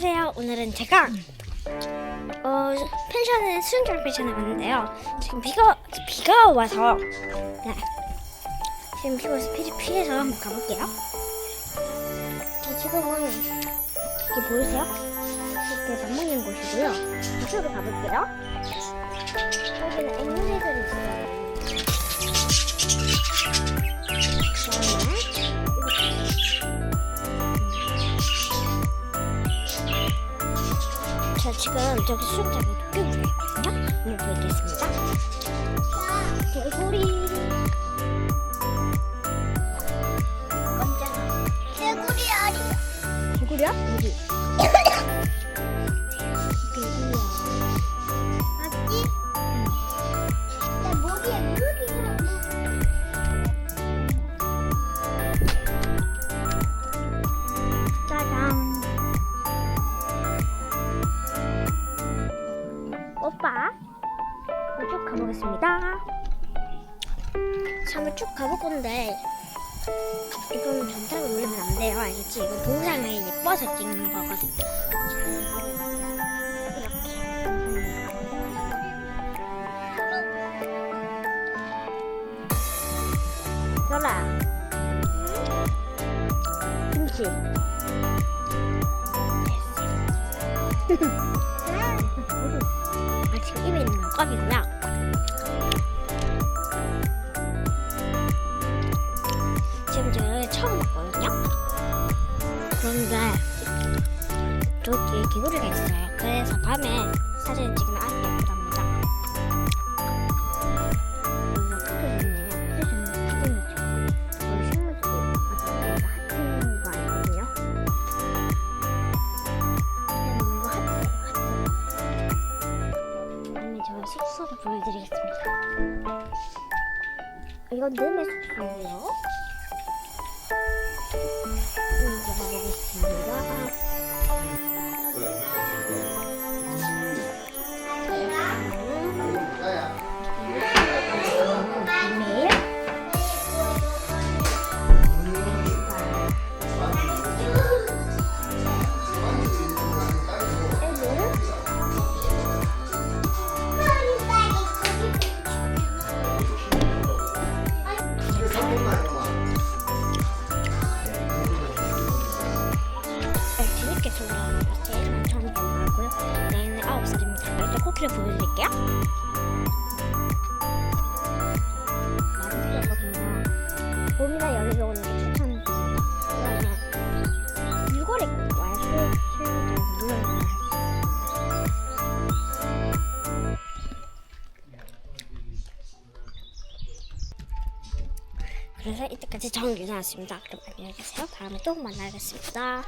안녕하세요. 오늘은 제가 어, 펜션에 수영장 펜션에 왔는데요. 지금 비가 비가 와서 네. 지금 비가 와서 피, 피해서 한번 가볼게요. 자, 지금은 여기 보이세요? 이렇게 밥 먹는 곳이고요. 이쪽으로 가볼게요. 여기는 앵무새들이 있어요. 자 지금 저기 수영장에 도깨비가 있거든요. 한번 보여드리겠습니다. 개구리. 깜짝아. 개구리 아니야. 개구리야? 어디? 한번 쭉 가볼 건데, 이건 전타가 올리면 안 돼요. 알겠지? 이건 동상을 예뻐서 찍는 거거든요. 이렇게. 로라. 김치. 아, 지금 입에 있는 건 껌이고요. 그런데 저기 개구리가 있어요. 그래서 밤에 사진 찍으면 아주 예쁘답니다. 숙소를 보여드리겠습니다. 이건 늠의 숙소고요. 이제 가보겠습니다. 9살입니다. 일단 코끼리 보여드릴게요. 봄이나 여름에 오는 게 추천드립니다. 그다음에 6월에 와야 그래서 이때까지 정규 나왔습니다. 그럼 안녕히 계세요. 다음에 또 만나겠습니다.